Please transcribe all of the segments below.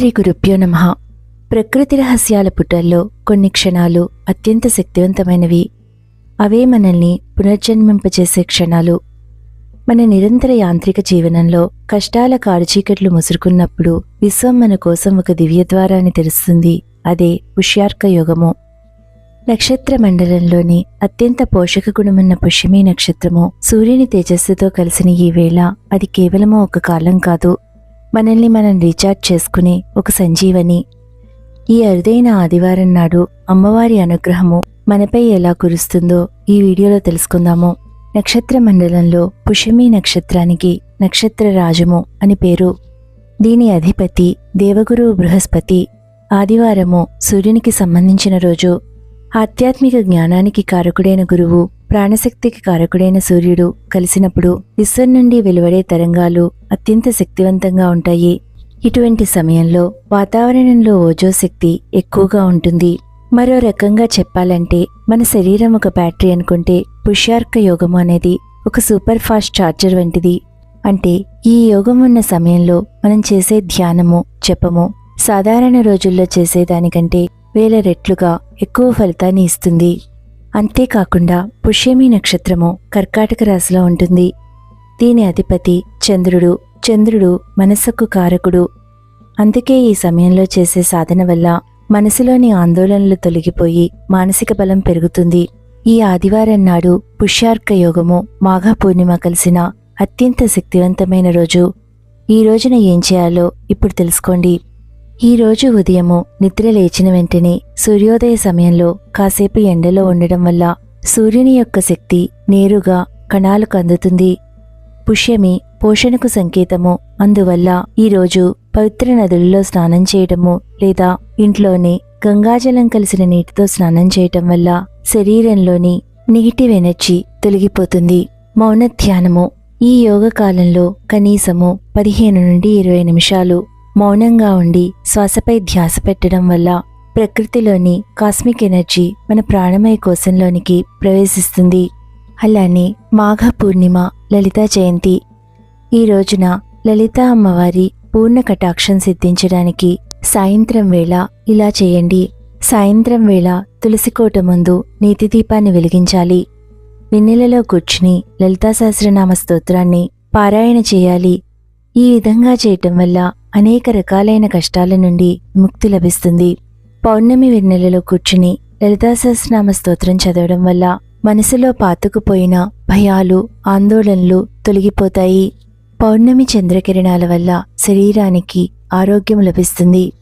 శ్రీ గురుభ్యో నమ. ప్రకృతి రహస్యాల పుటల్లో కొన్ని క్షణాలు అత్యంత శక్తివంతమైనవి. అవే మనల్ని పునర్జన్మింపజేసే క్షణాలు. మన నిరంతర యాంత్రిక జీవనంలో కష్టాల కారుచీకట్లు ముసురుకున్నప్పుడు విశ్వం మన కోసం ఒక దివ్యద్వారాన్ని తెరుస్తుంది. అదే పుష్యార్క యోగము. నక్షత్ర మండలంలోని అత్యంత పోషక గుణమున్న పుష్యమీ నక్షత్రము సూర్యుని తేజస్సుతో కలిసిన ఈ వేళ అది కేవలము ఒక కాలం కాదు. మనల్ని మనం రీఛార్జ్ చేసుకునే ఒక సంజీవని. ఈ అరుదైన ఆదివారం నాడు అమ్మవారి అనుగ్రహము మనపై ఎలా కురుస్తుందో ఈ వీడియోలో తెలుసుకుందాము. నక్షత్ర మండలంలో పుషమి నక్షత్రానికి నక్షత్ర రాజము అని పేరు. దీని అధిపతి దేవగురువు బృహస్పతి. ఆదివారము సూర్యునికి సంబంధించిన రోజు ఆధ్యాత్మిక జ్ఞానానికి కారకుడైన గురువు ప్రాణశక్తికి కారకుడైన సూర్యుడు కలిసినప్పుడు విశ్వం నుండి వెలువడే తరంగాలు అత్యంత శక్తివంతంగా ఉంటాయి. ఇటువంటి సమయంలో వాతావరణంలో ఓజో శక్తి ఎక్కువగా ఉంటుంది. మరో రకంగా చెప్పాలంటే మన శరీరం ఒక బ్యాటరీ అనుకుంటే పుష్యార్క యోగము అనేది ఒక సూపర్ ఫాస్ట్ ఛార్జర్ వంటిది. అంటే ఈ యోగం ఉన్న సమయంలో మనం చేసే ధ్యానము జపము సాధారణ రోజుల్లో చేసేదానికంటే వేల రెట్లుగా ఎక్కువ ఫలితాన్ని ఇస్తుంది. అంతేకాకుండా పుష్యమి నక్షత్రము కర్కాటక రాశిలో ఉంటుంది. దీని అధిపతి చంద్రుడు చంద్రుడు మనస్సుకు కారకుడు. అందుకే ఈ సమయంలో చేసే సాధన వల్ల మనసులోని ఆందోళనలు తొలగిపోయి మానసిక బలం పెరుగుతుంది. ఈ ఆదివారం నాడు పుష్యార్క యోగము మాఘ పూర్ణిమ కలిసిన అత్యంత శక్తివంతమైన రోజు. ఈ రోజున ఏం చేయాలో ఇప్పుడు తెలుసుకోండి. ఈ రోజు ఉదయము నిద్ర లేచిన వెంటనే సూర్యోదయ సమయంలో కాసేపు ఎండలో ఉండడం వల్ల సూర్యుని యొక్క శక్తి నేరుగా కణాలకు అందుతుంది. పుష్యమి పోషణకు సంకేతము. అందువల్ల ఈరోజు పవిత్ర నదులలో స్నానం చేయడము లేదా ఇంట్లోనే గంగాజలం కలిసిన నీటితో స్నానం చేయటం వల్ల శరీరంలోని నెగిటివ్ ఎనర్జీ తొలగిపోతుంది. మౌన ధ్యానము. ఈ యోగ కాలంలో కనీసము పదిహేను నుండి ఇరవై నిమిషాలు మౌనంగా ఉండి శ్వాసపై ధ్యాస పెట్టడం వల్ల ప్రకృతిలోని కాస్మిక్ ఎనర్జీ మన ప్రాణమయ కోశంలోనికి ప్రవేశిస్తుంది. అలానే మాఘ పూర్ణిమ లలితా జయంతి. ఈ రోజున లలితా అమ్మవారి పూర్ణ కటాక్షం సిద్ధించడానికి సాయంత్రం వేళ ఇలా చేయండి. సాయంత్రం వేళ తులసికోట ముందు నీతి దీపాన్ని వెలిగించాలి. వెన్నెలలో కూర్చుని లలితా సహస్రనామ స్తోత్రాన్ని పారాయణ చేయాలి. ఈ విధంగా చేయటం వల్ల అనేక రకాలైన కష్టాల నుండి ముక్తి లభిస్తుంది. పౌర్ణమి వెన్నెలలో కూర్చుని లలితాసహస్రనామ స్తోత్రం చదవడం వల్ల మనసులో పాతుకుపోయిన భయాలు ఆందోళనలు తొలగిపోతాయి. పౌర్ణమి చంద్రకిరణాల వల్ల శరీరానికి ఆరోగ్యం లభిస్తుంది.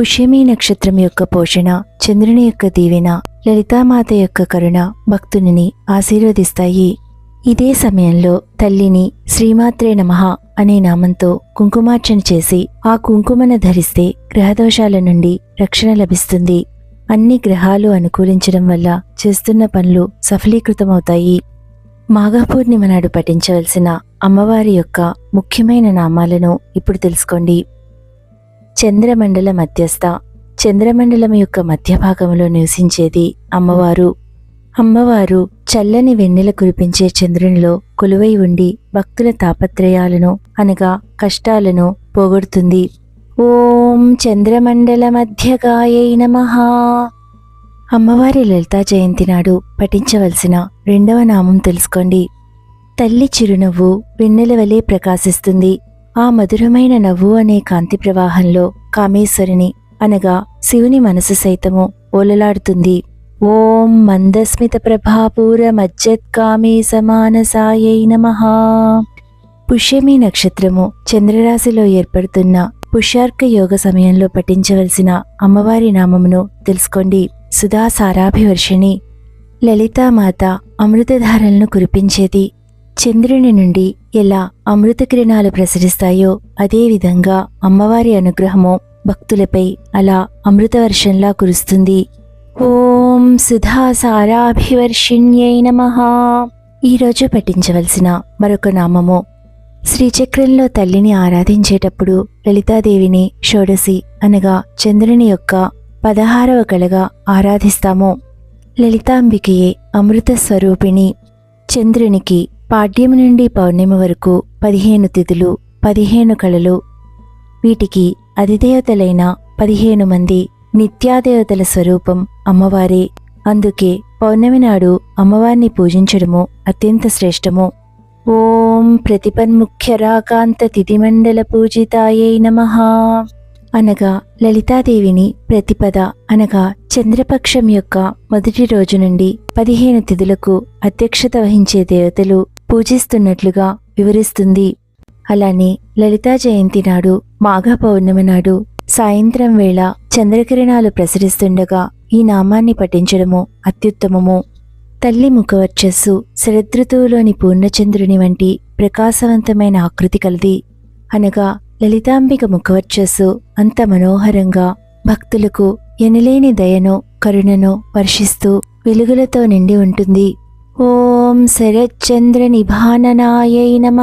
పుష్యమి నక్షత్రం యొక్క పోషణ చంద్రుని యొక్క దీవెన లలితామాత యొక్క కరుణ భక్తుని ఆశీర్వదిస్తాయి. ఇదే సమయంలో తల్లిని శ్రీమాత్రే నమః అనే నామంతో కుంకుమార్చన చేసి ఆ కుంకుమను ధరిస్తే గ్రహదోషాల నుండి రక్షణ లభిస్తుంది. అన్ని గ్రహాలు అనుకూలించడం వల్ల చేస్తున్న పనులు సఫలీకృతమవుతాయి. మాఘపూర్ణిమ నాడు పఠించవలసిన అమ్మవారి యొక్క ముఖ్యమైన నామాలను ఇప్పుడు తెలుసుకోండి. చంద్రమండల మధ్యస్థ. చంద్రమండలం యొక్క మధ్య భాగంలో నివసించేది అమ్మవారు. అమ్మవారు చల్లని వెన్నెల కురిపించే చంద్రునిలో కొలువై ఉండి భక్తుల తాపత్రయాలను అనగా కష్టాలను పోగొడుతుంది. ఓం చంద్రమండల మధ్యగాయై నమః. అమ్మవారి లలితా జయంతి నాడు పఠించవలసిన రెండవ నామం తెలుసుకోండి. తల్లి చిరునవ్వు వెన్నెల వలె ప్రకాశిస్తుంది. ఆ మధురమైన నవ్వు అనే కాంతి ప్రవాహంలో కామేశ్వరుని అనగా శివుని మనసు సైతము ఓలలాడుతుంది. ఓం మందస్మిత ప్రభాపూర మజ్జత్కామే సమానసాయై నమ. పుష్యమి నక్షత్రము చంద్రరాశిలో ఏర్పడుతున్న పుష్యార్క యోగ సమయంలో పఠించవలసిన అమ్మవారి నామమును తెలుసుకోండి. సుధా సారాభివర్షిణి లలితామాత అమృతధారలను కురిపించేది. చంద్రుని నుండి ఎలా అమృత కిరణాలు ప్రసరిస్తాయో అదేవిధంగా అమ్మవారి అనుగ్రహము భక్తులపై అలా అమృతవర్షంలా కురుస్తుంది. ఓం సుధా సారాభివర్షిణ్యై ఈరోజు పఠించవలసిన మరొక నామము. శ్రీచక్రంలో తల్లిని ఆరాధించేటప్పుడు లలితాదేవిని షోడసి అనగా చంద్రుని యొక్క పదహారవ కళగా ఆరాధిస్తాము. లలితాంబికయే అమృత స్వరూపిణి. చంద్రునికి పాడ్యం నుండి పౌర్ణమి వరకు పదిహేను తిథులు పదిహేను కళలు. వీటికి అధిదేవతలైన పదిహేను మంది నిత్యాదేవతల స్వరూపం అమ్మవారే. అందుకే పౌర్ణమి నాడు అమ్మవారిని పూజించడము అత్యంత శ్రేష్టము. ఓం ప్రతిపన్ముఖ్యరాకాంత తిథిమండల పూజితాయై నమ. అనగా లలితాదేవిని ప్రతిపద అనగా చంద్రపక్షం యొక్క మొదటి రోజు నుండి పదిహేను తిథులకు అధ్యక్షత వహించే దేవతలు పూజిస్తున్నట్లుగా వివరిస్తుంది. అలానే లలితా జయంతి నాడు మాఘ పౌర్ణమి నాడు సాయంత్రం వేళ చంద్రకిరణాలు ప్రసరిస్తుండగా ఈ నామాన్ని పఠించడము అత్యుత్తమము. తల్లి ముఖవర్చస్సు శరదృతువులోని పూర్ణచంద్రుని వంటి ప్రకాశవంతమైన ఆకృతి కలది. అనగా లలితాంబిక ముఖవర్చస్సు అంత మనోహరంగా భక్తులకు ఎనలేని దయను కరుణను వర్షిస్తూ వెలుగులతో నిండి ఉంటుంది. ఓం శరచంద్ర నిభాననాయై నమ.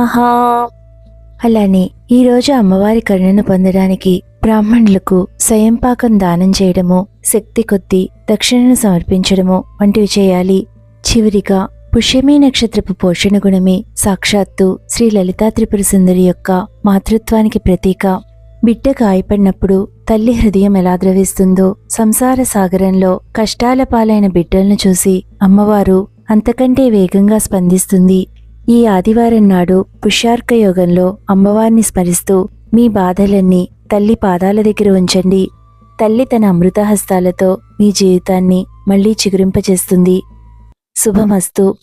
అలానే ఈరోజు అమ్మవారి కరుణను పొందడానికి బ్రాహ్మణులకు స్వయంపాకం దానం చేయడము శక్తి కొద్దీ దక్షిణను సమర్పించడము వంటివి చేయాలి. చివరిగా పుష్యమీ నక్షత్రపు పోషణ గుణమే సాక్షాత్తు శ్రీ లలితా త్రిపుర సుందరి యొక్క మాతృత్వానికి ప్రతీక. బిడ్డ గాయపడినప్పుడు తల్లి హృదయం ఎలా ద్రవిస్తుందో సంసార సాగరంలో కష్టాల పాలైన బిడ్డలను చూసి అమ్మవారు అంతకంటే వేగంగా స్పందిస్తుంది. ఈ ఆదివారం నాడు పుష్యార్క యోగంలో అమ్మవారిని స్మరిస్తూ మీ బాధలన్నీ తల్లి పాదాల దగ్గర ఉంచండి. తల్లి తన అమృతహస్తాలతో మీ జీవితాన్ని మళ్ళీ చిగురింపచేస్తుంది. శుభమస్తు.